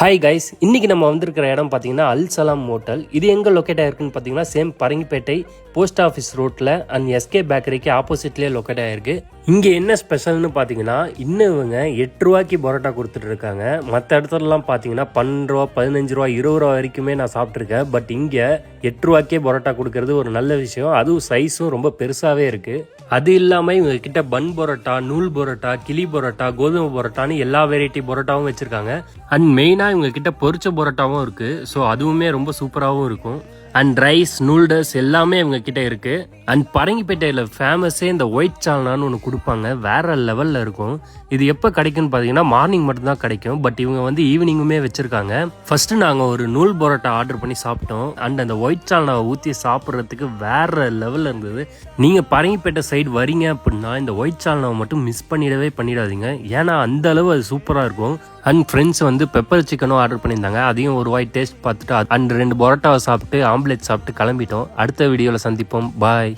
Hi guys இன்றைக்கி நம்ம வந்திருக்கிற இடம் பார்த்தீங்கன்னா அல் சலாம் ஹோட்டல். இது எங்கே லொக்கேட் ஆகிருக்குன்னு பார்த்தீங்கன்னா சேம் பரங்கிப்பேட்டை போஸ்ட் ஆஃபீஸ் ரோட்டில் அண்ட் எஸ்கே பேக்கரிக்கு ஆப்போசிட்லேயே லொக்கேட் ஆகிருக்கு இங்கே என்ன ஸ்பெஷல்னு பார்த்தீங்கன்னா இன்னும் இவங்க எட்டு ரூபாய்க்கு பரோட்டா கொடுத்துட்டு இருக்காங்க. மற்ற இடத்துலலாம் பார்த்தீங்கன்னா பன்னெண்டு ரூபா பதினஞ்சு ரூபா இருபது ரூபா வரைக்குமே நான் சாப்பிட்ருக்கேன் பட் இங்கே எட்டு ரூபாய்க்கே பரோட்டா கொடுக்கறது ஒரு நல்ல விஷயம். அதுவும் சைஸும் ரொம்ப பெருசாகவே இருக்குது அது இல்லாமல் இவங்க கிட்ட பன் பரோட்டா நூல் பரோட்டா கிளி பரோட்டா கோதுமை பரோட்டான்னு எல்லா வெரைட்டி பரோட்டாவும் வச்சுருக்காங்க. அண்ட் மெயினாக இவங்க கிட்ட பொரிச்ச பரோட்டாவும் இருக்கு. ஸோ அதுவுமே ரொம்ப சூப்பராகவும் இருக்கும். அண்ட் ரைஸ் நூல்டர்ஸ் எல்லாமே இவங்க கிட்ட இருக்கு. அண்ட் பரங்கிப்பேட்டையில் ஃபேமஸே இந்த ஒயிட் சால்னான்னு ஒன்று கொடுப்பாங்க. வேற லெவலில் இருக்கும். இது எப்போ கிடைக்கும்னு பார்த்தீங்கன்னா மார்னிங் மட்டும்தான் கிடைக்கும். பட் இவங்க வந்து ஈவினிங்குமே வச்சிருக்காங்க. ஃபர்ஸ்ட் நாங்கள் ஒரு நூல் பரோட்டா ஆர்டர் பண்ணி சாப்பிட்டோம். அண்ட் அந்த ஒயிட் சால்னாவை ஊற்றி சாப்பிட்றதுக்கு வேற லெவலில் இருந்தது. நீங்கள் பரங்கிப்பேட்டை சைடு வரீங்க அப்படின்னா இந்த ஒயிட் சால்னாவை மட்டும் மிஸ் பண்ணிடவே பண்ணிடாதீங்க. ஏன்னா அந்த அளவு அது சூப்பராக இருக்கும். அண்ட் ஃப்ரெண்ட்ஸ் வந்து பெப்பர் சிக்கனும் ஆர்டர் பண்ணியிருந்தாங்க. அதையும் ஒரு வாய் டேஸ்ட் பார்த்துட்டு அண்ட் ரெண்டு பரோட்டாவை சாப்பிட்டு ஆம்லெட் சாப்பிட்டு கிளம்பிட்டோம். அடுத்த வீடியோவில் சந்திப்போம். பாய்.